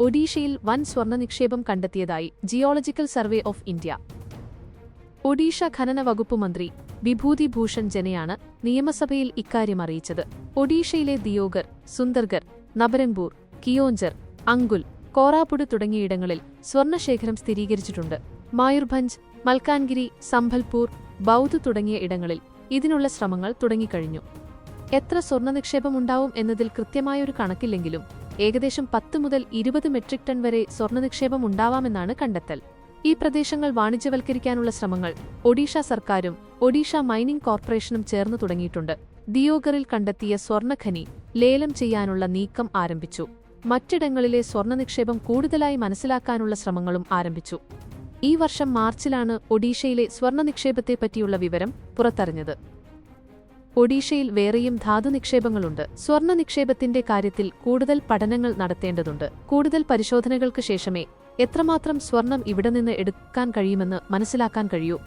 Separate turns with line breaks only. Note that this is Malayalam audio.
ഒഡീഷയിൽ വൻ സ്വർണ നിക്ഷേപം കണ്ടെത്തിയതായി geological survey of India. Odisha ഖനന വകുപ്പ് മന്ത്രി വിഭൂതി ഭൂഷൺ ജനയാണ് നിയമസഭയിൽ ഇക്കാര്യം അറിയിച്ചത്. ഒഡീഷയിലെ ദിയോഗർ സുന്ദർഗർ നബരംപൂർ കിയോഞ്ചർ അങ്കുൽ കോറാപുട് തുടങ്ങിയിടങ്ങളിൽ സ്വർണശേഖരം സ്ഥിരീകരിച്ചിട്ടുണ്ട്. മായൂർഭഞ്ച് മൽക്കാൻഗിരി സംഭൽപൂർ ബൌദ്ധ് തുടങ്ങിയ ഇടങ്ങളിൽ ഇതിനുള്ള ശ്രമങ്ങൾ തുടങ്ങിക്കഴിഞ്ഞു. എത്ര സ്വർണ നിക്ഷേപമുണ്ടാവും എന്നതിൽ കൃത്യമായൊരു കണക്കില്ലെങ്കിലും ഏകദേശം പത്ത് മുതൽ ഇരുപത് മെട്രിക് ടൺ വരെ സ്വർണ നിക്ഷേപം ഉണ്ടാവാമെന്നാണ് കണ്ടെത്തൽ. ഈ പ്രദേശങ്ങൾ വാണിജ്യവൽക്കരിക്കാനുള്ള ശ്രമങ്ങൾ ഒഡീഷ സർക്കാരും ഒഡീഷ മൈനിംഗ് കോർപ്പറേഷനും ചേർന്നു തുടങ്ങിയിട്ടുണ്ട്. ദിയോഗറിൽ കണ്ടെത്തിയ സ്വർണഖനി ലേലം ചെയ്യാനുള്ള നീക്കം ആരംഭിച്ചു. മറ്റിടങ്ങളിലെ സ്വർണ നിക്ഷേപം കൂടുതലായി മനസ്സിലാക്കാനുള്ള ശ്രമങ്ങളും ആരംഭിച്ചു. ഈ വർഷം മാർച്ചിലാണ് ഒഡീഷയിലെ സ്വർണ നിക്ഷേപത്തെപ്പറ്റിയുള്ള വിവരം പുറത്തറിഞ്ഞത്. ഒഡീഷയിൽ വേറെയും ധാതു നിക്ഷേപങ്ങളുണ്ട് സ്വർണ നിക്ഷേപത്തിന്റെ കാര്യത്തിൽ കൂടുതൽ പഠനങ്ങൾ നടത്തേണ്ടതുണ്ട്. കൂടുതൽ പരിശോധനകൾക്ക് ശേഷമേ എത്രമാത്രം സ്വർണം ഇവിടെ നിന്ന് എടുക്കാൻ കഴിയുമെന്ന് മനസ്സിലാക്കാൻ കഴിയൂ.